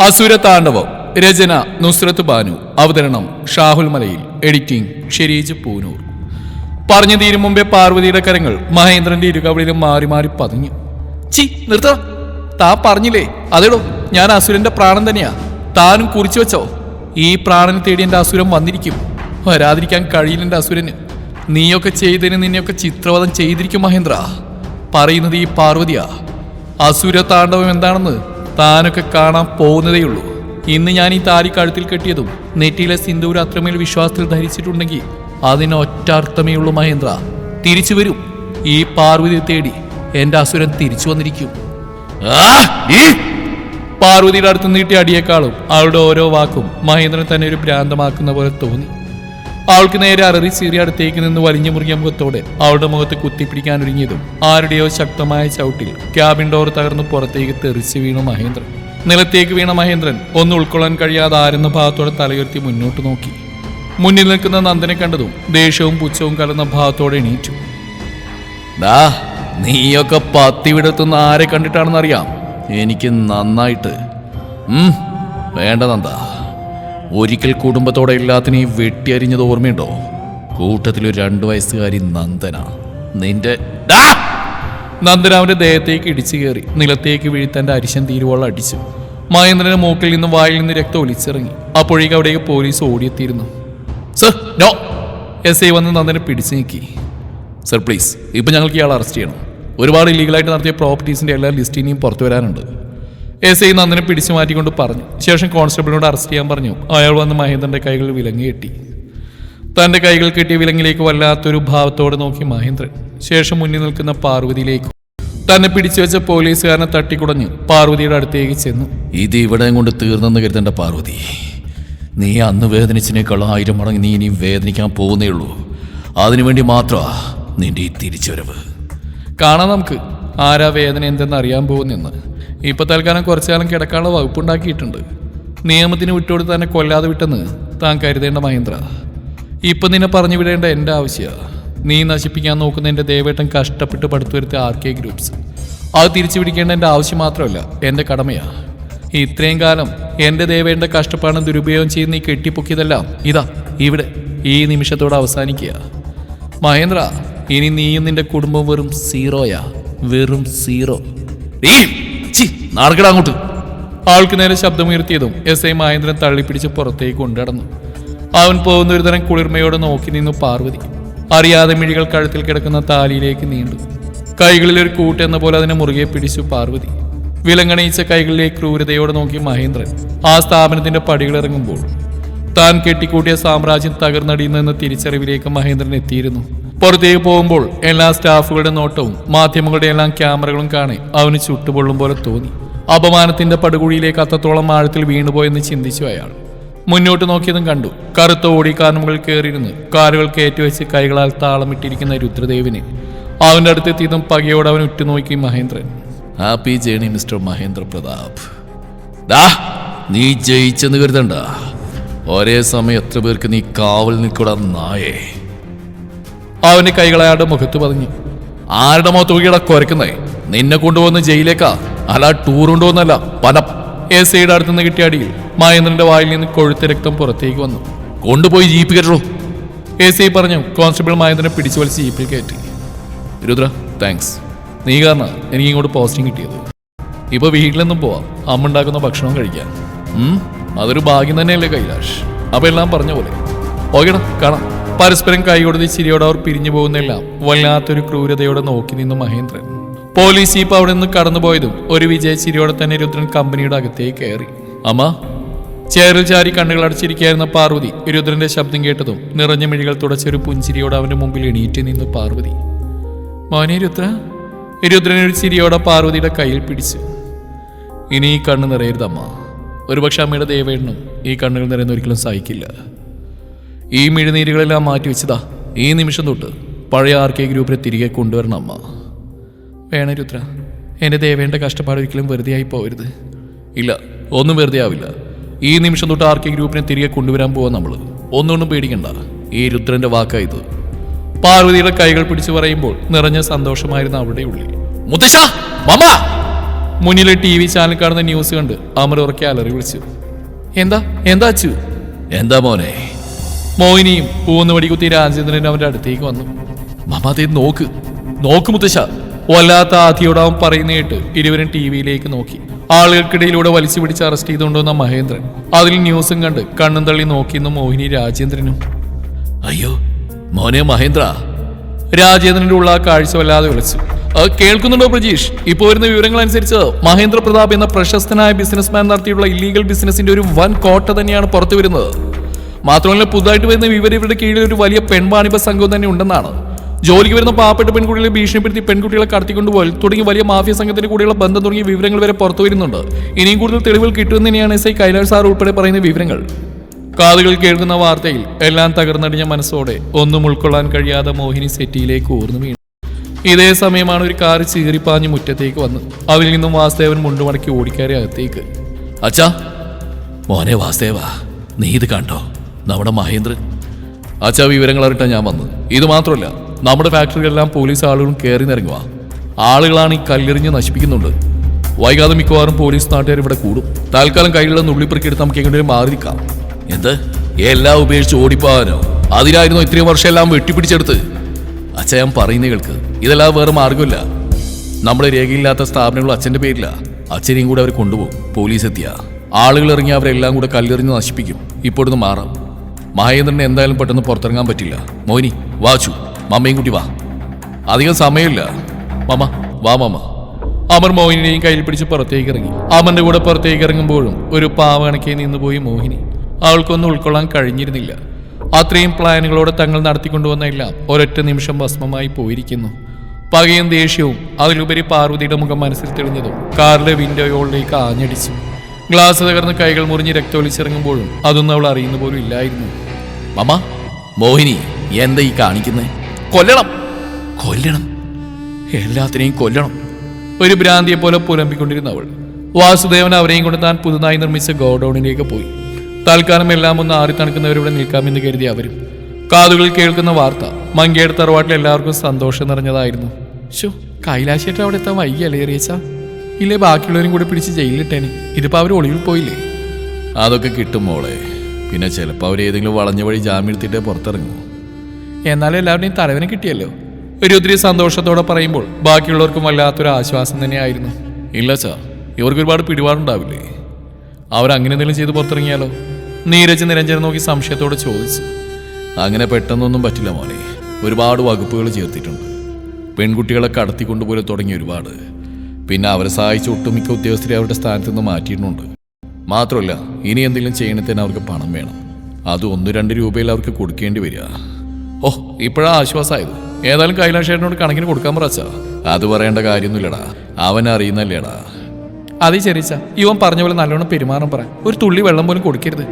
അസുര താണ്ഡവം. രചന നുസ്രത്ത് ബാനു. അവതരണം ഷാഹുൽ മലയിൽ. എഡിറ്റിംഗ് ഷെരീജ് പൂനൂർ. പറഞ്ഞു തീരും മുമ്പേ പാർവതിയുടെ കരങ്ങൾ മഹേന്ദ്രന്റെ ഇരുകവളിലും മാറി മാറി പതിഞ്ഞു. ചി നിർത്ത. താ പറഞ്ഞില്ലേ? അതെടോ ഞാൻ അസുരന്റെ പ്രാണൻ തന്നെയാ. താനും കുറിച്ചു വെച്ചോ. ഈ പ്രാണനെ തേടി എന്റെ അസുരൻ വന്നിരിക്കും. വരാതിരിക്കാൻ കഴിയില്ല എന്റെ അസുരന്. നീയൊക്കെ ചെയ്തതിന് നിന്നെയൊക്കെ ചിത്രവധം ചെയ്തിരിക്കും മഹേന്ദ്ര. പറയുന്നത് ഈ പാർവതിയാ. അസുര താണ്ഡവം എന്താണെന്ന് താനൊക്കെ കാണാൻ പോകുന്നതേയുള്ളൂ ഇന്ന് ഞാൻ ഈ താലി കഴുത്തിൽ കെട്ടിയതും നെറ്റിയിലെ സിന്ദൂർ അത്രമേൽ വിശ്വാസത്തിൽ ധരിച്ചിട്ടുണ്ടെങ്കിൽ അതിന് ഒറ്റ ഉള്ളൂ മഹേന്ദ്ര. തിരിച്ചു വരും. ഈ പാർവതി തേടി എന്റെ അസുരൻ തിരിച്ചു വന്നിരിക്കും. പാർവതിയുടെ അടുത്ത് നീട്ടിയ അടിയേക്കാളും അവളുടെ ഓരോ വാക്കും മഹേന്ദ്രൻ തന്നെ ഒരു ഭ്രാന്തമാക്കുന്ന പോലെ തോന്നി. അവൾക്ക് നേരെ അററി സീറി അടുത്തേക്ക് നിന്ന് വലിഞ്ഞു മുറിയ മുഖത്തോടെ അവളുടെ മുഖത്ത് കുത്തിപ്പിടിക്കാൻ ഒരുങ്ങിയതും ആരുടെയോ ശക്തമായ ചവിട്ടിൽ ക്യാബിൻ ഡോർ തകർന്ന് പുറത്തേക്ക് തെറിച്ചു വീണു മഹേന്ദ്രൻ. നിലത്തേക്ക് വീണ മഹേന്ദ്രൻ ഒന്ന് ഉൾക്കൊള്ളാൻ കഴിയാതെ ആരുന്ന ഭാഗത്തോടെ തലയുയർത്തി മുന്നോട്ട് നോക്കി. മുന്നിൽ നിൽക്കുന്ന നന്ദനെ കണ്ടതും ദേഷ്യവും പുച്ഛവും കലർന്ന ഭാഗത്തോടെ എണീറ്റു. ദാ നീയൊക്കെ പത്തി വിടത്തുന്ന ആരെ കണ്ടിട്ടാണെന്നറിയാം. എനിക്ക് നന്നായിട്ട്. വേണ്ട നന്ദ. ഒരിക്കൽ കുടുംബത്തോടെ എല്ലാത്തിനെയും വെട്ടിയരിഞ്ഞത് ഓർമ്മയുണ്ടോ? കൂട്ടത്തിലൊരു രണ്ട് വയസ്സുകാരി നന്ദന. നിന്റെ! നന്ദന അവന്റെ ദേഹത്തേക്ക് ഇടിച്ചു കയറി നിലത്തേക്ക് വീഴി തന്റെ അരിശൻ തീരുവോളം അടിച്ചു. മഹേന്ദ്രന്റെ മൂക്കിൽ നിന്ന് വായിൽ നിന്ന് രക്തം ഒലിച്ചിറങ്ങി. അപ്പോഴേക്ക് അവിടേക്ക് police ഓടിയെത്തിയിരുന്നു. Sir no! S I വന്ന് നന്ദനെ പിടിച്ചു നീക്കി. സർ പ്ലീസ് ഇപ്പം ഞങ്ങൾക്ക് ഇയാൾ അറസ്റ്റ് ചെയ്യണം. ഒരുപാട് ഇല്ലീഗലായിട്ട് നടത്തിയ പ്രോപ്പർട്ടീസിന്റെ എല്ലാ ലിസ്റ്റിനെയും പുറത്തു വരാനുണ്ട്. എസ് ഐ നന്ദനെ പിടിച്ചു മാറ്റിക്കൊണ്ട് പറഞ്ഞു. ശേഷം കോൺസ്റ്റബിളിനോട് അറസ്റ്റ് ചെയ്യാൻ പറഞ്ഞു. അയാൾ വന്ന് മഹേന്ദ്രന്റെ കൈകൾ വിലങ്ങി കെട്ടി. തന്റെ കൈകൾ കെട്ടിയ വിലങ്ങിലേക്ക് വല്ലാത്തൊരു ഭാവത്തോടെ നോക്കി മഹേന്ദ്രൻ. ശേഷം മുന്നിൽ നിൽക്കുന്ന പാർവതിയിലേക്ക് തന്നെ പിടിച്ചു വെച്ച പോലീസുകാരനെ തട്ടിക്കുടഞ്ഞു പാർവതിയുടെ അടുത്തേക്ക് ചെന്നു. ഇത് ഇവിടെ കൊണ്ട് തീർന്നെന്ന് കരുതേണ്ട പാർവതി. നീ അന്ന് വേദനിച്ചതിനേക്കാൾ ആയിരം മടങ്ങ് നീ ഇനിയും വേദനിക്കാൻ പോകുന്നേ ഉള്ളൂ. അതിനുവേണ്ടി മാത്രമാ നിന്റെ ഈ തിരിച്ചുവരവ്. കാണാം നമുക്ക്. ആരാ വേദന എന്തെന്ന് അറിയാൻ പോകുന്നെന്ന്. ഇപ്പൊ തൽക്കാലം കുറച്ചു കാലം കിടക്കാനുള്ള വകുപ്പുണ്ടാക്കിയിട്ടുണ്ട്. നിയമത്തിന് വിട്ടുകൊടുത്ത് തന്നെ കൊല്ലാതെ വിട്ടെന്ന് താൻ കരുതേണ്ട മഹേന്ദ്ര. ഇപ്പൊ നിന്നെ പറഞ്ഞു വിടേണ്ട എന്റെ ആവശ്യമാണ് നീ നശിപ്പിക്കാൻ നോക്കുന്ന എന്റെ ദേവേട്ടൻ കഷ്ടപ്പെട്ട് പടുത്തുവരുത്തിയ ആർ കെ ഗ്രൂപ്പ്സ്. അത് തിരിച്ചു പിടിക്കേണ്ട എന്റെ ആവശ്യം മാത്രമല്ല എന്റെ കടമയാ. ഇത്രയും കാലം എന്റെ ദേവേന്റെ കഷ്ടപ്പാടും ദുരുപയോഗം ചെയ്യുന്ന നീ കെട്ടിപ്പൊക്കിയതെല്ലാം ഇതാ ഇവിടെ ഈ നിമിഷത്തോടെ അവസാനിക്കുക. മഹേന്ദ്ര ഇനി നീയും നിന്റെ കുടുംബം വെറും സീറോയാ വെറും സീറോ. നാർക്കട അങ്ങോട്ട്. ആൾക്ക് നേരെ ശബ്ദമുയർത്തിയതും എസ് ഐ മഹേന്ദ്രൻ തള്ളിപ്പിടിച്ച് പുറത്തേക്ക് കൊണ്ടുനടന്നു. അവൻ പോകുന്ന ഒരു തരം കുളിർമയോടെ നോക്കി നിന്നു പാർവതി. അറിയാതെ മിഴികൾ കഴുത്തിൽ കിടക്കുന്ന താലിയിലേക്ക് നീണ്ടു. കൈകളിൽ ഒരു കൂട്ടെന്ന പോലെ അതിനെ മുറുകെ പിടിച്ചു പാർവതി. വിലങ്ങണയിച്ച കൈകളിലേക്ക് ക്രൂരതയോടെ നോക്കി മഹേന്ദ്രൻ ആ സ്ഥാപനത്തിന്റെ പടികളിറങ്ങുമ്പോൾ താൻ കെട്ടിക്കൂട്ടിയ സാമ്രാജ്യം തകർന്നടിയുന്നെന്ന തിരിച്ചറിവിലേക്ക് മഹേന്ദ്രൻ എത്തിയിരുന്നു. പുറത്തേക്ക് പോകുമ്പോൾ എല്ലാ സ്റ്റാഫുകളുടെ നോട്ടവും മാധ്യമങ്ങളുടെ എല്ലാം ക്യാമറകളും കാണി അവന് ചുട്ടുപൊള്ളും പോലെ തോന്നി. അപമാനത്തിന്റെ പടുകുഴിയിലേക്ക് അത്രത്തോളം ആഴത്തിൽ വീണുപോയെന്ന് ചിന്തിച്ചു അയാൾ. മുന്നോട്ട് നോക്കിയതും കണ്ടു. കറുത്ത ഓടിക്കാരൻ മുകളിൽ കയറിയിരുന്ന് കാലുകൾ കയറ്റിവെച്ച് കൈകളാൽ താളമിട്ടിരിക്കുന്ന രുദ്രദേവിനെ. അവന്റെ അടുത്തെത്തിയതും പകയോടെ അവൻ ഉറ്റുനോക്കി Mahendran. Happy journey mister Mahendra Prathap ദാ നീ ജയിച്ചെന്ന് കരുതണ്ട. ഒരേ സമയം എത്ര പേർക്ക് നീ കാവൽ നിൽക്കൂടാ നായേ. അവന്റെ കൈകൾ മുഖത്ത് പതിഞ്ഞു. ആരുടെ മുഖത്ത് നോക്കിയടാ കുരക്കുന്നേ നിന്നെ കൊണ്ടുപോകുന്ന ജയിലേക്കാ അല്ല ടൂർ കൊണ്ടുപോകുന്നല്ല പനം എസ് ഐയുടെ അടുത്ത് നിന്ന് കിട്ടിയ അടിയിൽ മഹേന്ദ്രന്റെ വായിൽ നിന്ന് കൊഴുത്ത രക്തം പുറത്തേക്ക് വന്നു. കൊണ്ടുപോയി ജീപ്പ് കയറ്റോ. എസ് ഐ പറഞ്ഞു കോൺസ്റ്റബിൾ മഹേന്ദ്രനെ പിടിച്ചു വലിച്ച് ജീപ്പിൽ കയറ്റി. രുദ്ര താങ്ക്സ്. നീ കാരണം എനിക്ക് ഇങ്ങോട്ട് പോസ്റ്റിംഗ് കിട്ടിയത്. ഇപ്പൊ വീട്ടിലൊന്നും പോവാം. അമ്മ ഉണ്ടാക്കുന്ന ഭക്ഷണം കഴിക്കാൻ. അതൊരു ഭാഗ്യം തന്നെയല്ലേ കൈലാഷ്? അപ്പൊ എല്ലാം പറഞ്ഞ പോലെ. ഓക്കേടാ കാണാം. പരസ്പരം കൈകൊടുത്ത് ചിരിയോടെ അവർ പിരിഞ്ഞു പോകുന്നെല്ലാം. വല്ലാത്തൊരു ക്രൂരതയോടെ നോക്കി നിന്നു മഹേന്ദ്രൻ. പോലീസ് ജീപ്പ് അവിടെ നിന്ന് കടന്നുപോയതും ഒരു വിജയ ചിരിയോടെ തന്നെ രുദ്രൻ കമ്പനിയുടെ അകത്തേക്ക് കയറി. അമ്മ ചേറിൽ ചാരി കണ്ണുകൾ അടച്ചിരിക്കുകയായിരുന്ന പാർവതി രുദ്രന്റെ ശബ്ദം കേട്ടതും നിറഞ്ഞ മിഴികൾ തുടച്ചൊരു പുഞ്ചിരിയോടെ അവന്റെ മുമ്പിൽ എണീറ്റ് നിന്നു പാർവതി. മോനെ രുദ്ര രുദ്രൻ ഒരു ചിരിയോടെ പാർവതിയുടെ കയ്യിൽ പിടിച്ചു. ഇനി ഈ കണ്ണ് നിറയരുതമ്മ. ഒരുപക്ഷെ അമ്മയുടെ ദേവേണ്ണും ഈ കണ്ണുകൾ നിറയുന്ന ഒരിക്കലും സഹിക്കില്ല. ഈ മിഴുനീരുകളെല്ലാം മാറ്റി വെച്ചതാ ഈ നിമിഷം തൊട്ട് പഴയ ആർ കെ ഗ്രൂപ്പിനെ തിരികെ കൊണ്ടുവരണം അമ്മ. വേണ രുദ്ര. എന്റെ ദേവേന്റെ കഷ്ടപ്പാട് ഒരിക്കലും വെറുതെ ആയി പോകരുത്. ഇല്ല ഒന്നും വെറുതെ ആവില്ല. ഈ നിമിഷം തൊട്ട് ആർ കെ ഗ്രൂപ്പിനെ തിരികെ കൊണ്ടുവരാൻ പോവാ നമ്മൾ ഒന്നുകൊണ്ടും പേടിക്കണ്ട. ഈ രുദ്രന്റെ വാക്കായത് പാർവതിയുടെ കൈകൾ പിടിച്ചു പറയുമ്പോൾ നിറഞ്ഞ സന്തോഷമായിരുന്നു അവിടെ ഉള്ളിൽ. മുത്തശ്ശ മമ്മ മുന്നിലെ ടി വി ചാനൽ കാണുന്ന ന്യൂസ് കണ്ട് അമർ ഉറക്കെ അലറി വിളിച്ചു. എന്താ എന്താ അച്ചു? എന്താ മോനെ? മോഹിനിയും പൂന്ന് വടികുത്തി രാജേന്ദ്രൻ അവന്റെ അടുത്തേക്ക് വന്നു. മമാതെ നോക്ക്. നോക്ക് മുത്തശ്ശ. വല്ലാത്ത ആധിയോട് അവൻ പറയുന്ന കേട്ട് ഇരുവരും ടി വിയിലേക്ക് നോക്കി. ആളുകൾക്കിടയിലൂടെ വലിച്ചു പിടിച്ച് അറസ്റ്റ് ചെയ്തുകൊണ്ടുവന്ന മഹേന്ദ്രൻ അതിൽ ന്യൂസും കണ്ട് കണ്ണും തള്ളി നോക്കിയെന്ന് മോഹിനി രാജേന്ദ്രനും. അയ്യോ മോനെ മഹേന്ദ്ര. രാജേന്ദ്രന്റെ ഉള്ള ആ കാഴ്ച വല്ലാതെ വിളിച്ചു. കേൾക്കുന്നുണ്ടോ പ്രജീഷ്? ഇപ്പൊ വരുന്ന വിവരങ്ങൾ അനുസരിച്ച് മഹേന്ദ്ര പ്രതാപ് എന്ന പ്രശസ്തനായ ബിസിനസ്മാൻ നടത്തിയിട്ടുള്ള ഇല്ലീഗൽ ബിസിനസിന്റെ ഒരു വൻ കോട്ട തന്നെയാണ് പുറത്തു വരുന്നത് മാത്രമല്ല പുതുതായിട്ട് വരുന്ന വിവരം ഇവരുടെ കീഴിൽ ഒരു വലിയ പെൺവാണിഭ സംഘം തന്നെ ഉണ്ടെന്നാണ്. ജോലിക്ക് വരുന്ന പാവപ്പെട്ട പെൺകുട്ടികളെ ഭീഷണിപ്പെടുത്തി പെൺകുട്ടികളെ കടത്തിക്കൊണ്ടുപോയി തുടങ്ങി വലിയ മാഫിയ സംഘത്തിന്റെ കൂടെയുള്ള ബന്ധം തുടങ്ങിയ വിവരങ്ങൾ വരെ പുറത്തു വരുന്നുണ്ട്. ഇനിയും കൂടുതൽ തെളിവുകൾ കിട്ടുന്നതിനെയാണ് എസ് ഐ കൈലാഷ് സാർ ഉൾപ്പെടെ പറയുന്ന വിവരങ്ങൾ. കാതുകൾ കേൾക്കുന്ന വാർത്തയിൽ എല്ലാം തകർന്നടിഞ്ഞ മനസ്സോടെ ഒന്നും ഉൾക്കൊള്ളാൻ കഴിയാതെ മോഹിനി സെറ്റിയിലേക്ക് ഓർന്നു വീണു. ഇതേ സമയമാണ് ഒരു കാർ ചീറിപ്പാഞ്ഞ് മുറ്റത്തേക്ക് വന്ന് അതിൽ നിന്നും വാസുദേവൻ മുണ്ടുമടക്കി ഓടിക്കയറി അകത്തേക്ക്. അച്ഛാ മോനെ വാസുദേവ നീ ഇത് കണ്ടോ? നമ്മുടെ മഹേന്ദ്രൻ അച്ഛാ വിവരങ്ങൾ അറിയിട്ടാ ഞാൻ വന്നത്. ഇത് മാത്രമല്ല നമ്മുടെ ഫാക്ടറികളെല്ലാം പോലീസ് ആളുകളും കയറി നിറങ്ങുക ആളുകളാണ് ഈ കല്ലെറിഞ്ഞ് നശിപ്പിക്കുന്നുണ്ട്. വൈകാതെ മിക്കവാറും പോലീസ് നാട്ടുകാർ ഇവിടെ കൂടും. തൽക്കാലം കയ്യിലുള്ള നുള്ളിപ്പെറുക്കിയെടുത്ത് നമുക്ക് എങ്ങനെയും മാറിയിരിക്കാം എന്ത്? എല്ലാം ഉപേക്ഷിച്ച് ഓടിപ്പോകാനോ? അതിനായിരുന്നു ഇത്രയും വർഷം എല്ലാം വെട്ടിപ്പിടിച്ചെടുത്ത്? അച്ഛ ഞാൻ പറയുന്ന കേൾക്ക്. ഇതെല്ലാം വേറെ മാർഗമില്ല നമ്മുടെ രേഖയില്ലാത്ത സ്ഥാപനങ്ങൾ അച്ഛന്റെ പേരില്ല അച്ഛനെയും കൂടെ അവർ കൊണ്ടുപോകും. പോലീസ് എത്തിയ. ആളുകൾ ഇറങ്ങി അവരെല്ലാം കൂടെ കല്ലെറിഞ്ഞ് നശിപ്പിക്കും. ഇപ്പോഴൊന്ന് മാറാം. മഹേന്ദ്രന് എന്തായാലും പെട്ടെന്ന് പുറത്തിറങ്ങാൻ പറ്റില്ല. മോനി വാച്ചു മമ്മയും കുട്ടി വാ. അധികം സമയമില്ല. മമ്മ വാ മമ്മ അമർ മോഹിനിയെയും കയ്യിൽ പിടിച്ച് പുറത്തേക്ക് ഇറങ്ങി. അമറിന്റെ കൂടെ പുറത്തേക്ക് ഇറങ്ങുമ്പോഴും ഒരു പാവണക്കേ നിന്ന് പോയി മോഹിനി. അവൾക്കൊന്നും ഉൾക്കൊള്ളാൻ കഴിഞ്ഞിരുന്നില്ല. അത്രയും പ്ലാനുകളോടെ തങ്ങൾ നടത്തിക്കൊണ്ടുവന്ന എല്ലാം ഒരൊറ്റ നിമിഷം ഭസ്മമായി പോയിരിക്കുന്നു. പകയും ദേഷ്യവും അതിലുപരി പാർവതിയുടെ മുഖം മനസ്സിൽ തെളിഞ്ഞതും കാറിലെ വിൻഡോയോളിലേക്ക് ആഞ്ഞടിച്ചു ഗ്ലാസ് തകർന്ന് കൈകൾ മുറിഞ്ഞ് രക്തമൊലിച്ചിറങ്ങുമ്പോഴും അതൊന്നും അവൾ അറിയുന്ന പോലും ഇല്ലായിരുന്നു. മമ്മ മോഹിനി എന്താ ഈ കാണിക്കുന്നത് കൊല്ലണം. കൊല്ലണം? എല്ലാത്തിനെയും കൊല്ലണം. ഒരു ഭ്രാന്തിയെ പോലെ പുലമ്പിക്കൊണ്ടിരുന്ന അവൾ. വാസുദേവൻ അവരെയും കൊണ്ട് താൻ പുതുതായി നിർമ്മിച്ച ഗോഡൌണിലേക്ക് പോയി. തൽക്കാലം എല്ലാം ഒന്ന് ആറി തണുക്കുന്നവരിവിടെ നിൽക്കാമെന്ന് കരുതി അവരും. കാതുകളിൽ കേൾക്കുന്ന വാർത്ത മങ്കയുടെ തറവാട്ടിൽ എല്ലാവർക്കും സന്തോഷം നിറഞ്ഞതായിരുന്നു. ഷോ കൈലാശേട്ട അവിടെ എത്താൻ വൈകിയല്ലേ ഏറിയച്ച ഇല്ലേ ബാക്കിയുള്ളവരും കൂടി പിടിച്ച് ജയിലിലിട്ടേനെ. ഇതിപ്പോ അവർ ഒളിവിൽ പോയില്ലേ? അതൊക്കെ കിട്ടും മോളെ. പിന്നെ ചിലപ്പോൾ അവർ ഏതെങ്കിലും വളഞ്ഞ വഴി ജാമ്യം എടുത്തിട്ടേ പുറത്തിറങ്ങൂ. എന്നാലും എല്ലാവരുടെയും തലവനെ കിട്ടിയല്ലോ. ഒരു ഒത്തിരി സന്തോഷത്തോടെ പറയുമ്പോൾ ബാക്കിയുള്ളവർക്കും വല്ലാത്തൊരു ആശ്വാസം തന്നെയായിരുന്നു. ഇല്ല സാർ ഇവർക്ക് ഒരുപാട് പിടിപാടുണ്ടാവില്ലേ? അവരങ്ങനെ എന്തെങ്കിലും ചെയ്ത് പുറത്തിറങ്ങിയാലോ? നീരജ് നിരഞ്ജനം നോക്കി സംശയത്തോടെ ചോദിച്ചു. അങ്ങനെ പെട്ടെന്നൊന്നും പറ്റില്ല മോനെ. ഒരുപാട് വകുപ്പുകൾ ചേർത്തിട്ടുണ്ട്. പെൺകുട്ടികളെ കടത്തിക്കൊണ്ടുപോലെ തുടങ്ങി ഒരുപാട്. പിന്നെ അവരെ സഹായിച്ച ഒട്ടുമിക്ക ഉദ്യോഗസ്ഥരെ അവരുടെ സ്ഥാനത്ത് നിന്ന് മാറ്റിയിട്ടുണ്ട്. മാത്രമല്ല ഇനി എന്തെങ്കിലും ചെയ്യണത്തിന് അവർക്ക് പണം വേണം. അത് ഒന്ന് രണ്ട് രൂപയിൽ അവർക്ക് കൊടുക്കേണ്ടി വരിക. ഓ ഇപ്പോഴാ ആശ്വാസമായത് ഏതായാലും കൈലാഷേട്ടനോട് കണക്കിന് കൊടുക്കാൻ പറച്ച അത് പറയേണ്ട കാര്യമൊന്നുമില്ലടാ. അവൻ അറിയുന്നല്ലേടാ. അത് ചെറിച്ച ഇവൻ പറഞ്ഞ പോലെ നല്ലോണം പെരുമാറും പറ. ഒരു തുള്ളി വെള്ളം പോലും കൊടുക്കരുത്.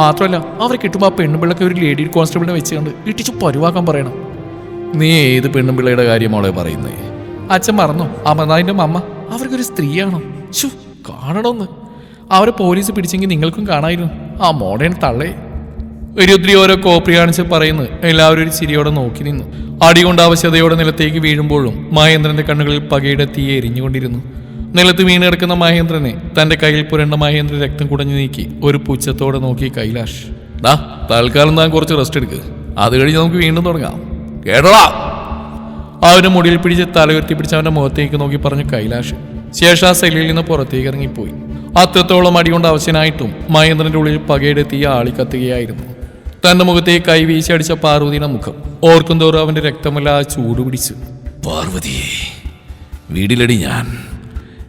മാത്രമല്ല അവരെ കിട്ടുമ്പോൾ ആ പെണ്ണുപിള്ളക്ക് ഒരു ലേഡി കോൺസ്റ്റബിളിനെ വെച്ചുകൊണ്ട് ഇട്ടിച്ചു പരുവാക്കാൻ പറയണം. നീ ഏത് പെണ്ണുപിള്ളയുടെ കാര്യമാണോ പറയുന്നത് അച്ഛൻ മറന്നു? അമർനാഥിന്റെ അമ്മ. അവർക്കൊരു സ്ത്രീയാണോ? ശു കാണണമെന്ന്. അവരെ പോലീസ് പിടിച്ചെങ്കിൽ നിങ്ങൾക്കും കാണായിരുന്നു. ആ മോഡേൺ തള്ളേ. രുദ്രി ഓരോ കോപ്പി കാണിച്ച് പറയുന്നു. എല്ലാവരും ഒരു ചിരിയോടെ നോക്കി നിന്നു. അടികൊണ്ട് ആവശ്യതയോടെ നിലത്തേക്ക് വീഴുമ്പോഴും മഹേന്ദ്രന്റെ കണ്ണുകളിൽ പകയുടെ തീ എരിഞ്ഞുകൊണ്ടിരുന്നു. നിലത്ത് വീണ് കിടക്കുന്ന മഹേന്ദ്രനെ തന്റെ കയ്യിൽ പുരണ്ട മഹേന്ദ്രൻ രക്തം കുടഞ്ഞു നീക്കി ഒരു പുച്ഛത്തോടെ നോക്കി കൈലാഷ്. ദാ തൽക്കാലം താൻ കുറച്ച് റെസ്റ്റ് എടുക്ക്. അത് കഴിഞ്ഞ് നമുക്ക് വീണ്ടും തുടങ്ങാം. കേട്ടോളാ അവന്റെ മുടിയിൽ പിടിച്ച് തലയുയർത്തി പിടിച്ച് അവന്റെ മുഖത്തേക്ക് നോക്കി പറഞ്ഞു കൈലാഷ്. ശേഷം ആ സെല്ലിൽ നിന്ന് പുറത്തേക്ക് ഇറങ്ങിപ്പോയി അത്രത്തോളം അടികൊണ്ട് അവശനായിട്ടും മഹേന്ദ്രന്റെ ഉള്ളിൽ പകയുടെ തീ ആളിക്കത്തുകയായിരുന്നു. തന്റെ മുഖത്തേക്ക് കൈ വീശി അടിച്ച പാർവതിയുടെ മുഖം. ഓർക്കും തോറും അവന്റെ രക്തമല്ല ചൂട് പിടിച്ചു. പാർവതിയെ വീടിലടി ഞാൻ.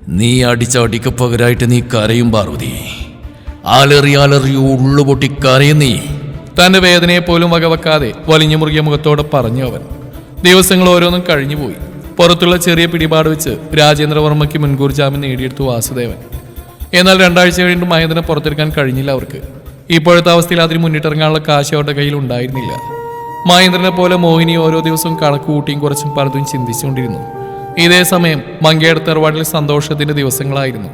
നീ അടിച്ച അടിക്ക് പകരായിട്ട് നീ കരയും പാർവതി. ആലറി ആലറി ഉള്ളു പൊട്ടി കരയും നീ. തന്റെ വേദനയെ പോലും വകവെക്കാതെ വലിഞ്ഞു മുറുകിയ മുഖത്തോടെ പറഞ്ഞു അവൻ. ദിവസങ്ങൾ ഓരോന്നും കഴിഞ്ഞുപോയി പുറത്തുള്ള ചെറിയ പിടിപാട് വെച്ച് രാജേന്ദ്രവർമ്മയ്ക്ക് മുൻകൂർ ജാമ്യം നേടിയെടുത്തു വാസുദേവൻ. എന്നാൽ രണ്ടാഴ്ച കഴിഞ്ഞിട്ട് മഹേന്ദ്രനെ പുറത്തെടുക്കാൻ കഴിഞ്ഞില്ല അവർക്ക്. ഇപ്പോഴത്തെ അവസ്ഥയിൽ അതിന് മുന്നിട്ടിറങ്ങാനുള്ള കാശ് അവരുടെ കയ്യിൽ ഉണ്ടായിരുന്നില്ല. മഹേന്ദ്രനെ പോലെ മോഹിനി ഓരോ ദിവസവും കണക്ക് കൂട്ടിയും കുറച്ചും പലതും ചിന്തിച്ചുകൊണ്ടിരുന്നു. ഇതേ സമയം മങ്കയുടെ തെറവാടിൽ സന്തോഷത്തിന്റെ ദിവസങ്ങളായിരുന്നു.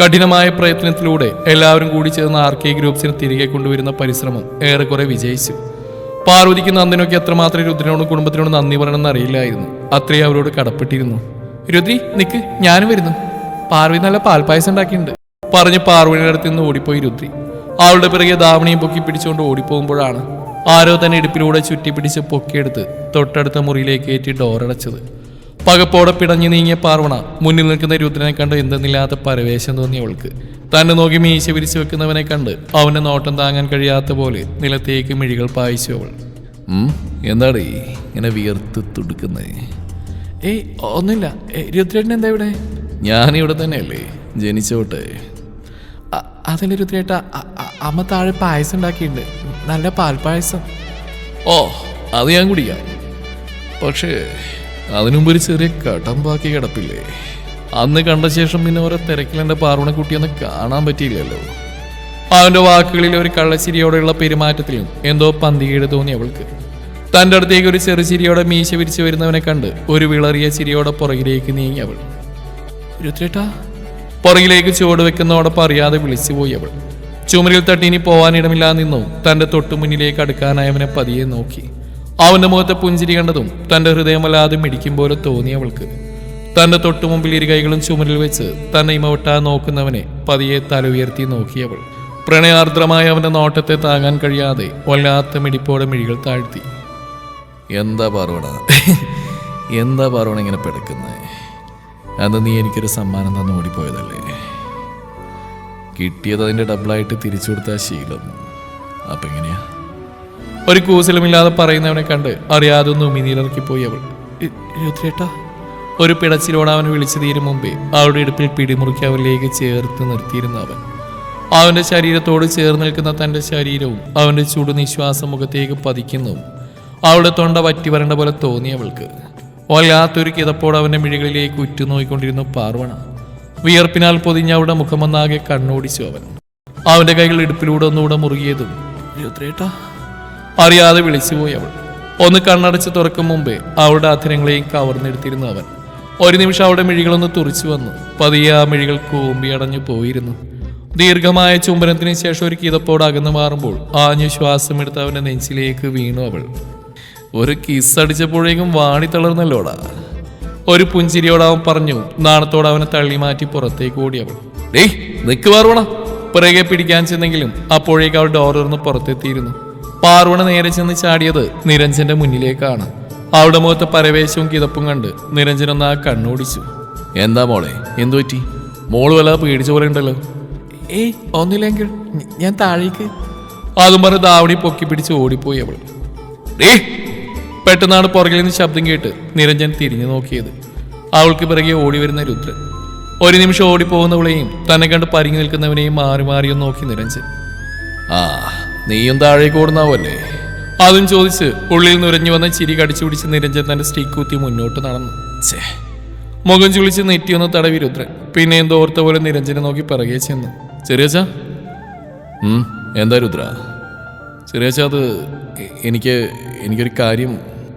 കഠിനമായ പ്രയത്നത്തിലൂടെ എല്ലാവരും കൂടി ചേർന്ന് ആർ കെ ഗ്രൂപ്പ്സിനെ തിരികെ കൊണ്ടുവരുന്ന പരിശ്രമം ഏറെക്കുറെ വിജയിച്ചു. പാർവതിക്ക് നന്ദിനൊക്കെ എത്രമാത്രം രുദ്രനോടും കുടുംബത്തിനോടും നന്ദി പറയണമെന്ന് അറിയില്ലായിരുന്നു. അത്രയും അവരോട് കടപ്പെട്ടിരുന്നു. രുദ്രി നിക്ക് ഞാനും വരുന്നു. പാർവതി നല്ല പാൽപ്പായസം ഉണ്ടാക്കിയിട്ടുണ്ട്. പറഞ്ഞ് പാർവതിയുടെ അടുത്ത് നിന്ന് ഓടിപ്പോയി രുദ്രി. അവളുടെ പിറകെ ദാവണിയും പൊക്കി പിടിച്ചുകൊണ്ട് ഓടിപ്പോകുമ്പോഴാണ് ആരോ തന്നെ ഇടുപ്പിലൂടെ ചുറ്റിപ്പിടിച്ച് പൊക്കിയെടുത്ത് തൊട്ടടുത്ത മുറിയിലേക്ക് കയറ്റി ഡോറടച്ചത് പകപ്പോടെ പിടഞ്ഞു നീങ്ങിയ പാർവണ മുന്നിൽ നിൽക്കുന്ന രുദ്രനെ കണ്ട് എന്തെന്നില്ലാത്ത പരവേശം തോന്നി അവൾക്ക്. തന്നെ നോക്കി മീശ വിരിച്ചു വെക്കുന്നവനെ കണ്ട് അവന്റെ നോട്ടം താങ്ങാൻ കഴിയാത്ത പോലെ നിലത്തേക്ക് മിഴികൾ പായിച്ചു അവൾ. എന്താടേ ഇങ്ങനെ വിയർത്ത് തുടുക്കുന്നേ? ഏയ് ഒന്നുമില്ല. രുദ്രേട്ടൻ എന്താ ഇവിടെ? ഞാനിവിടെ തന്നെയല്ലേ. ജനിച്ചോട്ടെ. അതല്ലേ രുദ്രേട്ട അമ്മ താഴെ പായസം ഉണ്ടാക്കിയിട്ടുണ്ട്. നല്ല പാൽപ്പായസം ഓ അത് ഞാൻ കുടിക്കാം. പക്ഷേ അതിനുമുമ്പ് ഒരു ചെറിയ കടം ബാക്കി കിടപ്പില്ലേ? അന്ന് കണ്ട ശേഷം പിന്നെ ഓരോ തിരക്കിലെന്റെ പാർവണക്കുട്ടിയൊന്ന് കാണാൻ പറ്റിയില്ലല്ലോ. അവന്റെ വാക്കുകളിൽ ഒരു കള്ളച്ചിരിയോടെയുള്ള പെരുമാറ്റത്തിലും എന്തോ പന്തികേട് തോന്നി അവൾക്ക്. തന്റെ അടുത്തേക്ക് ഒരു ചെറുചിരിയോടെ മീശ വിരിച്ചു വരുന്നവനെ കണ്ട് ഒരു വിളറിയ ചിരിയോടെ പുറകിലേക്ക് നീങ്ങി അവൾ. രുദ്രേട്ടാ. പുറകിലേക്ക് ചുവട് വെക്കുന്നതോടൊപ്പം അറിയാതെ വിളിച്ചുപോയി അവൾ. ചുമരിൽ തട്ടി ഇനി പോവാനിടമില്ലാതെ നിന്നു തന്റെ തൊട്ടു മുന്നിലേക്ക് അടുക്കാനായി അവനെ പതിയെ നോക്കി. അവന്റെ മുഖത്തെ പുഞ്ചിരി കണ്ടതും തന്റെ ഹൃദയമല്ലാതെ മിടിക്കും പോലെ തോന്നി അവൾക്ക്. തന്റെ തൊട്ടു മുമ്പിൽ ഇരു കൈകളും ചുമരിൽ വെച്ച് തന്നെ ഇമവിട്ടാ നോക്കുന്നവനെ പതിയെ തല ഉയർത്തി നോക്കിയവൾ. പ്രണയാർദ്രമായ അവന്റെ നോട്ടത്തെ താങ്ങാൻ കഴിയാതെ വല്ലാത്ത മിടിപ്പോടെ മിഴികൾ താഴ്ത്തി. എന്താ പാർവണ? എന്താ പറവണ ഇങ്ങനെ പെടുക്കുന്നത് അന്ന് നീ എനിക്കൊരു സമ്മാനം തന്നു ഓടിപ്പോയതല്ലേ? കിട്ടിയത് അതിന്റെ ഡബിളായിട്ട് തിരിച്ചു കൊടുത്താ ശീലം. അപ്പൊ എങ്ങനെയാ? ഒരു കൂസലുമില്ലാതെ പറയുന്നവനെ കണ്ട് അറിയാതൊന്നും പോയി അവൾ. "ഇ- രുദ്രേട്ടാ ഒരു പിടച്ചിലോട് അവൻ വിളിച്ചു തീരും മുമ്പേ അവളുടെ ഇടുപ്പിൽ പിടിമുറുക്കി അവനിലേക്ക് ചേർത്ത് നിർത്തിയിരുന്ന അവൻ. അവന്റെ ശരീരത്തോട് ചേർന്ന് നിൽക്കുന്ന തന്റെ ശരീരവും അവന്റെ ചൂട് നിശ്വാസം മുഖത്തേക്ക് പതിക്കുന്നു. അവളുടെ തൊണ്ട വറ്റി വരേണ്ട പോലെ തോന്നി അവൾക്ക്. വല്ലാത്തൊരു കിതപ്പോട് അവന്റെ മിഴികളിലേക്ക് ഉറ്റുനോയിക്കൊണ്ടിരുന്നു പാർവണ വിയർപ്പിനാൽ പൊതിഞ്ഞ അവളുടെ മുഖമൊന്നാകെ കണ്ണോടിച്ചു അവൻ. അവന്റെ കൈകൾ ഇടുപ്പിലൂടെ ഒന്നുകൂടെ മുറുകിയതും രുദ്രേട്ടാ. അറിയാതെ വിളിച്ചുപോയി അവൾ. ഒന്ന് കണ്ണടച്ച് തുറക്കും മുമ്പേ അവളുടെ അധരങ്ങളെയും കവർന്നെടുത്തിരുന്നു അവൻ. ഒരു നിമിഷം അവിടെ മിഴികളൊന്ന് തുറിച്ചു വന്നു. പതിയെ ആ മിഴികൾ കൂമ്പി അടഞ്ഞു പോയിരുന്നു. ദീർഘമായ ചുംബനത്തിന് ശേഷം ഒരു കിതപ്പോട് അകന്നു മാറുമ്പോൾ ആഞ്ഞു ശ്വാസം എടുത്ത് അവന്റെ നെഞ്ചിലേക്ക് വീണു അവൾ. ഒരു കിസ് അടിച്ചപ്പോഴേക്കും വാണി തളർന്നല്ലോടാ. ഒരു പുഞ്ചിരിയോട് അവൻ പറഞ്ഞു നാണത്തോടെ അവനെ തള്ളി മാറ്റി പുറത്തേക്ക് ഓടി അവൾ. ഡേയ് നിക്ക് പാർവണ. പിറകെ പിടിക്കാൻ ചെന്നെങ്കിലും അപ്പോഴേക്ക് അവൾ ഡോറിന്ന് പുറത്തെത്തിയിരുന്നു. പാർവണ നേരെ ചെന്ന് ചാടിയത് നിരഞ്ജന്റെ മുന്നിലേക്കാണ്. അവളുടെ മുഖത്തെ പരവേശവും കിതപ്പും കണ്ട് നിരഞ്ജൻ ഒന്ന് ആ കണ്ണോടിച്ചു. എന്താ മോളെ? എന്തു പറ്റി? മോൾ വല്ലാതെ പേടിച്ച പോലെ ഉണ്ടല്ലോ. ഏയ് ഒന്നുമില്ലെങ്കിൽ ഞാൻ താഴേക്ക്. അതും പറഞ്ഞ് ദാവണി പൊക്കി പിടിച്ച് ഓടിപ്പോയി അവൾ പെട്ടെന്നാണ് പുറകിൽ നിന്ന് ശബ്ദം കേട്ട് നിരഞ്ജൻ തിരിഞ്ഞു നോക്കിയത്. അവൾക്ക് പിറകെ ഓടി വരുന്ന രുദ്രൻ. ഒരു നിമിഷം ഓടിപ്പോകുന്നവളെയും തന്നെ കണ്ട് പരിങ്ങി നിൽക്കുന്നവനെയും മാറി മാറിയും നോക്കി നിരഞ്ജൻ. ആ നീയും താഴേക്ക് ഓടുന്നാവല്ലേ അതും ചോദിച്ച് ഉള്ളിൽ നുരഞ്ഞു വന്ന ചിരി കടിച്ചു പിടിച്ച് നിരഞ്ജൻ തന്റെ സ്ത്രീക്കൂത്തി കുത്തി മുന്നോട്ട് നടന്നു. ചേ മുഖം ചുളിച്ച് നെറ്റിയൊന്ന് തടവി രുദ്രൻ. പിന്നെ എന്തോ ഓർത്ത പോലെ നിരഞ്ജനെ നോക്കി പിറകെ ചെന്നു. ചെറിയച്ച എന്താ രുദ്ര? ചെറിയച്ച അത് എനിക്ക് എനിക്കൊരു കാര്യം.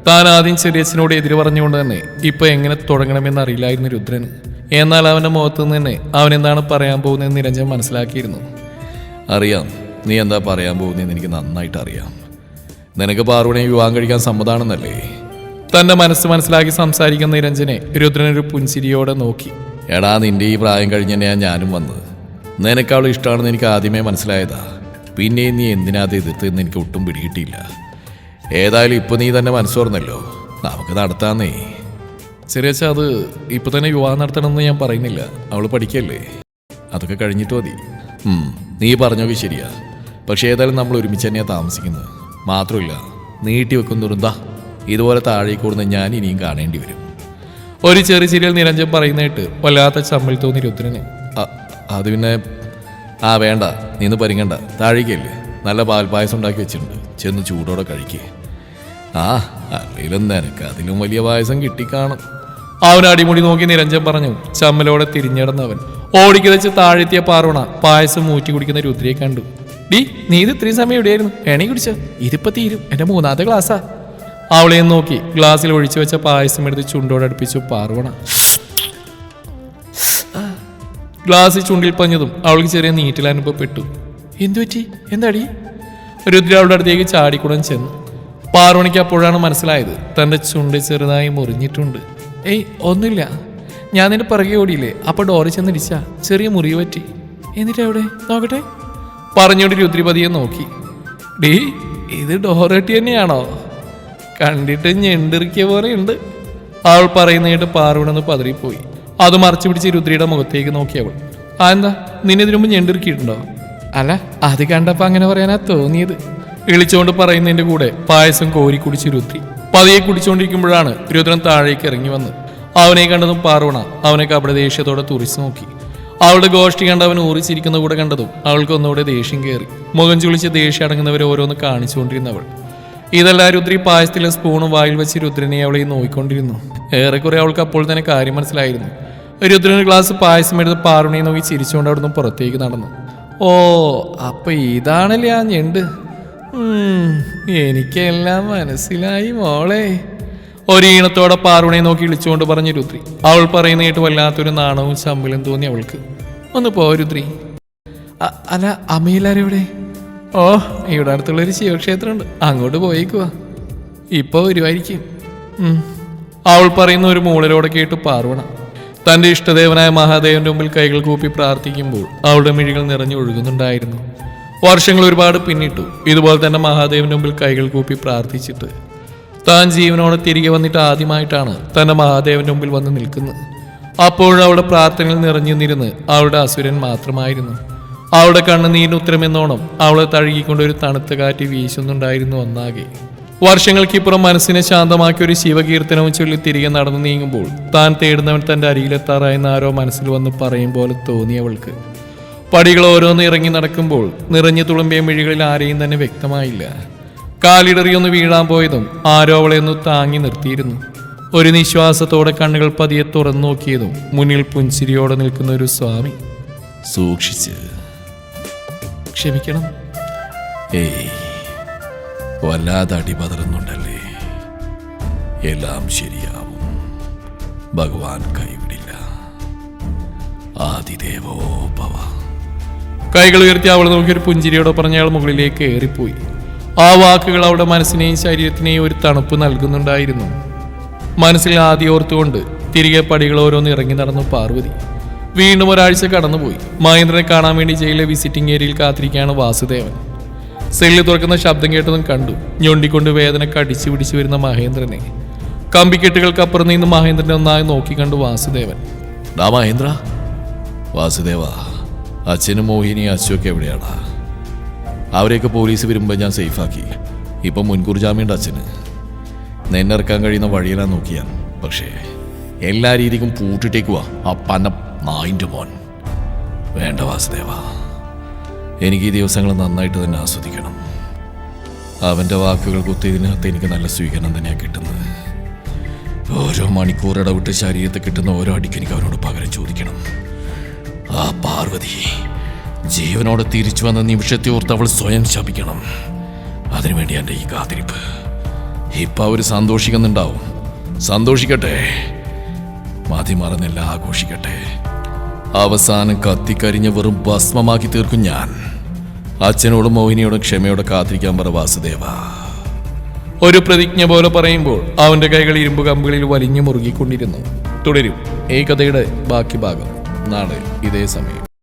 താൻ ആദ്യം ചെറിയച്ചനോട് എതിര് പറഞ്ഞുകൊണ്ട് തന്നെ ഇപ്പൊ എങ്ങനെ തുടങ്ങണമെന്ന് അറിയില്ലായിരുന്നു രുദ്രൻ. എന്നാൽ അവന്റെ മുഖത്തു നിന്ന് തന്നെ അവൻ എന്താണ് പറയാൻ പോകുന്നതെന്ന് നിരഞ്ജൻ മനസ്സിലാക്കിയിരുന്നു. അറിയാം നീ എന്താ പറയാൻ പോകുന്നതെന്ന് എനിക്ക് നന്നായിട്ട് അറിയാം. നിനക്ക് പാർവണയെ വിവാഹം കഴിക്കാൻ സമ്മതാണെന്നല്ലേ? തന്റെ മനസ്സ് മനസ്സിലാക്കി സംസാരിക്കുന്ന നിരഞ്ജനെ രുദ്രനൊരു പുഞ്ചിരിയോടെ നോക്കി. എടാ നിന്റെ ഈ പ്രായം കഴിഞ്ഞ ഞാനും വന്നത്. നിനക്ക് അവൾ ഇഷ്ടമാണെന്ന് എനിക്ക് ആദ്യമേ മനസ്സിലായതാ. പിന്നെ നീ എന്തിനാ അത് എതിർത്തെന്ന് എനിക്ക് ഒട്ടും പിടികിട്ടിയില്ല. ഏതായാലും ഇപ്പൊ നീ തന്നെ മനസ്സ് തുറന്നല്ലോ നമുക്ക് നടത്താന്നേ. ചെറിയച്ച അത് ഇപ്പൊ തന്നെ വിവാഹം നടത്തണമെന്ന് ഞാൻ പറയുന്നില്ല. അവൾ പഠിക്കല്ലേ? അതൊക്കെ കഴിഞ്ഞിട്ട് മതി. നീ പറഞ്ഞൊക്കെ ശരിയാ. പക്ഷേ ഏതായാലും നമ്മൾ ഒരുമിച്ച് തന്നെയാണ് താമസിക്കുന്നത്. മാത്രമല്ല നീട്ടി വെക്കും ദുരന്ത ഇതുപോലെ താഴേക്ക് കൂടുന്ന ഞാൻ ഇനിയും കാണേണ്ടി വരും. ഒരു ചെറിയ ചിരിയിൽ നിരഞ്ജൻ പറയുന്നതായിട്ട് വല്ലാത്ത ചമ്മൽ തോന്നി രുദ്രന്. അത് പിന്നെ ആ വേണ്ട നീന്ന് പരിങ്ങണ്ട താഴേക്കല്ലേ നല്ല പാൽപ്പായസം ഉണ്ടാക്കി വെച്ചിട്ടുണ്ട് ചെന്ന് ചൂടോടെ കഴിക്കേ. ആ അറിയില്ല നിനക്ക് അതിലും വലിയ പായസം കിട്ടിക്കാണും. അവൻ അടിമുടി നോക്കി നിരഞ്ജൻ പറഞ്ഞു ചമ്മലോടെ തിരിഞ്ഞിടന്നവൻ. ഓടിക്കിതച്ച് താഴെത്തിയ പാർവണ പായസം ഊറ്റി കുടിക്കുന്ന രുദ്രയെ കണ്ടു. ഡി നീ ഇത് ഇത്രയും സമയം എവിടെയായിരുന്നു? എണീ കുടിച്ച. ഇതിപ്പോ തീരും. എന്റെ മൂന്നാമത്തെ ഗ്ലാസ്സാ അവളെ നോക്കി. ഗ്ലാസ്സിൽ ഒഴിച്ചു വെച്ച പായസം എടുത്ത് ചുണ്ടോടടുപ്പിച്ചു പാർവണ. ഗ്ലാസ് ചുണ്ടിൽ പഞ്ഞതും അവൾക്ക് ചെറിയ നീറ്റിൽ അനുഭവപ്പെട്ടു. എന്തു പറ്റി? എന്താടി? രുദ്ര അവളുടെ അടുത്തേക്ക് ചാടിക്കുടൻ ചെന്നു. പാർവണിക്ക് അപ്പോഴാണ് മനസ്സിലായത്. തന്റെ ചുണ്ട് ചെറുതായി മുറിഞ്ഞിട്ടുണ്ട്. ഏയ് ഒന്നുമില്ല. ഞാൻ നിന്റെ പിറകെ ഓടിയില്ലേ? അപ്പൊ ഡോറി ചെന്നിടിച്ച? ചെറിയ മുറിവ് പറ്റി. എന്നിട്ട് എവിടെ? നോക്കട്ടെ. പറഞ്ഞോണ്ട് രുദ്രിപതിയെ നോക്കി. ഡീ ഇത് ഡോറട്ടി തന്നെയാണോ? കണ്ടിട്ട് ഞെണ്ടിറിക്കിയ പോലെ ഉണ്ട് അവൾ പറയുന്ന കേട്ട് പാറുവിണെന്ന് പതറിപ്പോയി. അത് മറച്ചു പിടിച്ച് രുദ്രിയുടെ മുഖത്തേക്ക് നോക്കി അവൾ. ആ എന്താ? നിന്നെ ഇതിനു മുമ്പ് ഞെണ്ടിറുക്കിയിട്ടുണ്ടോ? അല്ല അത് കണ്ടപ്പോ അങ്ങനെ പറയാനാ തോന്നിയത്. വിളിച്ചുകൊണ്ട് പറയുന്നതിന്റെ കൂടെ പായസം കോരി കുടിച്ച് രുദ്രി. പതിയെ കുടിച്ചുകൊണ്ടിരിക്കുമ്പോഴാണ് രുദ്രൻ താഴേക്ക് ഇറങ്ങി വന്ന്. അവനെ കണ്ടതും പാർവണ അവനെ കപട ദേഷ്യത്തോടെ തുറിച്ചു നോക്കി. അവളുടെ ഗോഷ്ടി കണ്ട് അവൻ ഊറിച്ചിരിക്കുന്ന കൂടെ കണ്ടതും അവൾക്ക് ഒന്നുകൂടെ ദേഷ്യം കയറി മുഖം ചുളിച്ച് ദേഷ്യം അടങ്ങുന്നവരെ ഓരോന്ന് കാണിച്ചുകൊണ്ടിരുന്നവൾ ഇതെല്ലാം രുദ്രി പായസത്തിലെ സ്പൂണും വായിൽ വെച്ച് രുദ്രനെ അവളെ നോയിക്കൊണ്ടിരുന്നു ഏറെക്കുറെ അവൾക്ക് അപ്പോൾ തന്നെ കാര്യം മനസ്സിലായിരുന്നു. രുദ്രൻ ഗ്ലാസ് പായസം എടുത്ത് പാറുണയെ നോക്കി ചിരിച്ചുകൊണ്ട് അവിടുന്ന് പുറത്തേക്ക് നടന്നു. ഓ അപ്പൊ ഇതാണല്ലേ ആ ഞെണ്ട്? എനിക്കെല്ലാം മനസ്സിലായി മോളെ. ഒരീണത്തോടെ പാറുണയെ നോക്കി വിളിച്ചുകൊണ്ട് പറഞ്ഞു രുദ്രി അവൾ പറയുന്ന കേട്ട് വല്ലാത്തൊരു നാണവും ശമ്പലും തോന്നി അവൾക്ക്. ഒന്ന് പോ രുദ്രി. അല്ല അമ്മയില്ലാരെവിടെ ഓ ഇവിടെ അടുത്തുള്ളൊരു ശിവക്ഷേത്രമുണ്ട്. അങ്ങോട്ട് പോയേക്കുക ഇപ്പോൾ വരുമായിരിക്കും. അവൾ പറയുന്ന ഒരു മൂളലോടെ കേട്ട് പാർവണ തന്റെ ഇഷ്ടദേവനായ മഹാദേവന്റെ മുമ്പിൽ കൈകൾ കൂപ്പി പ്രാർത്ഥിക്കുമ്പോൾ അവളുടെ മിഴികൾ നിറഞ്ഞു ഒഴുകുന്നുണ്ടായിരുന്നു. വർഷങ്ങൾ ഒരുപാട് പിന്നിട്ടു. ഇതുപോലെ തന്നെ മഹാദേവന്റെ മുമ്പിൽ കൈകൾ കൂപ്പി പ്രാർത്ഥിച്ചിട്ട് താൻ ജീവനോടെ തിരികെ വന്നിട്ട് ആദ്യമായിട്ടാണ് തന്റെ മഹാദേവന്റെ മുമ്പിൽ വന്ന് നിൽക്കുന്നത്. അപ്പോഴും അവളുടെ പ്രാർത്ഥനകൾ നിറഞ്ഞു നിന്നിരുന്ന് അവളുടെ അസുരൻ മാത്രമായിരുന്നു. അവളുടെ കണ്ണുനീരിന് ഉത്തരമെന്നോണം അവളെ തഴുകിക്കൊണ്ട് ഒരു തണുത്ത കാറ്റ് വീശുന്നുണ്ടായിരുന്നു ഒന്നാകെ വർഷങ്ങൾക്കിപ്പുറം മനസ്സിനെ ശാന്തമാക്കി ഒരു ശിവകീർത്തനവും ചൊല്ലി തിരികെ നടന്നു നീങ്ങുമ്പോൾ താൻ തേടുന്നവൻ തന്റെ അരികിലെത്താറായെന്ന് ആരോ മനസ്സിൽ വന്ന് പറയും പോലെ തോന്നി അവൾക്ക്. പടികൾ ഓരോന്ന് ഇറങ്ങി നടക്കുമ്പോൾ നിറഞ്ഞു തുളുമ്പിയ മിഴികളിൽ ആരെയും തന്നെ വ്യക്തമായില്ല. കാലിടറിയൊന്ന് വീഴാൻ പോയതും ആരോ അവളെ ഒന്ന് താങ്ങി നിർത്തിയിരുന്നു. ഒരു നിശ്വാസത്തോടെ കണ്ണുകൾ പതിയെ തുറന്നു നോക്കിയതും മുന്നിൽ പുഞ്ചിരിയോടെ നിൽക്കുന്ന ഒരു സ്വാമി. സൂക്ഷിച്ച്. ക്ഷമിക്കണം. ഏയ് വല്ലാതെ അടിപതറുന്നുണ്ടല്ലേ? എല്ലാം ശരിയാവും. ഭഗവാൻ കൈവിടില്ല. ആദിദേവോ ഭവ. കൈകൾ ഉയർത്തി അവൾ നോക്കിയൊരു പുഞ്ചിരിയോടെ പറഞ്ഞ അയാൾ മുകളിലേക്ക് ഏറിപ്പോയി. ആ വാക്കുകൾ അവളുടെ മനസ്സിനെയും ശരീരത്തിനെയും ഒരു തണുപ്പ് നൽകുന്നുണ്ടായിരുന്നു. മനസ്സിൽ ആദ്യം ഓർത്തുകൊണ്ട് തിരികെ പടികൾ ഓരോന്ന് ഇറങ്ങി നടന്നു പാർവതി. വീണ്ടും ഒരാഴ്ച കടന്നുപോയി. മഹേന്ദ്രനെ കാണാൻ വേണ്ടി ജയിലിലെ വിസിറ്റിംഗ് ഏരിയയിൽ കാത്തിരിക്കുകയാണ് വാസുദേവൻ. സെല്ല് തുറക്കുന്ന ശബ്ദം കേട്ടതും കണ്ടു. ഞൊണ്ടിക്കൊണ്ട് വേദന കടിച്ചു പിടിച്ചു വരുന്ന മഹേന്ദ്രനെ. കമ്പിക്കെട്ടുകൾക്കപ്പുറം നിന്ന് മഹേന്ദ്രനെ ഒന്നായി നോക്കി കണ്ടു വാസുദേവൻ. ഡാ മഹേന്ദ്ര. വാസുദേവ അച്ഛനും മോഹിനി അച്ഛനൊക്കെ എവിടെയാണ് അവരെയൊക്കെ പോലീസ് വരുമ്പോൾ ഞാൻ സേഫാക്കി. ഇപ്പം മുൻകൂർ ജാമ്യമുണ്ട് അച്ഛന്. നിന്നിറക്കാൻ കഴിയുന്ന വഴിയെല്ലാം നോക്കിയാൽ പക്ഷേ എല്ലാ രീതിക്കും പൂട്ടിട്ടേക്കുവാ ആ പന നായിന്റെ മോൻ വേണ്ട വാസുദേവ. എനിക്ക് ഈ ദിവസങ്ങൾ നന്നായിട്ട് തന്നെ ആസ്വദിക്കണം. അവന്റെ വാക്കുകൾ കുത്തിയതിനകത്ത് എനിക്ക് നല്ല സ്വീകരണം തന്നെയാണ് കിട്ടുന്നത്. ഓരോ മണിക്കൂർ ഇടവിട്ട് ശരീരത്തിൽ കിട്ടുന്ന ഓരോ അടിക്ക് എനിക്ക് അവനോട് പകരം ചോദിക്കണം. ആ പാർവതി. ജീവനോടെ തിരിച്ചു വന്ന നിമിഷത്തെ ഓർത്ത് അവൾ സ്വയം ശപിക്കണം. അതിനുവേണ്ടി എന്റെ ഈ കാത്തിരിപ്പ്. ഇപ്പം അവർ സന്തോഷിക്കുന്നുണ്ടാവും. സന്തോഷിക്കട്ടെ. മതി മറന്നില്ല ആഘോഷിക്കട്ടെ. അവസാനം കത്തിക്കരിഞ്ഞ വെറും ഭസ്മമാക്കി തീർക്കും ഞാൻ. അച്ഛനോടും മോഹിനിയോടും ക്ഷമയോടെ കാത്തിരിക്കാൻ പറ വാസുദേവ. ഒരു പ്രതിജ്ഞ പോലെ പറയുമ്പോൾ അവന്റെ കൈകൾ ഇരുമ്പ് കമ്പുകളിൽ വലിഞ്ഞു മുറുകിക്കൊണ്ടിരുന്നു. തുടരും. ഈ കഥയുടെ ബാക്കി ഭാഗം നാളെ ഇതേ സമയം.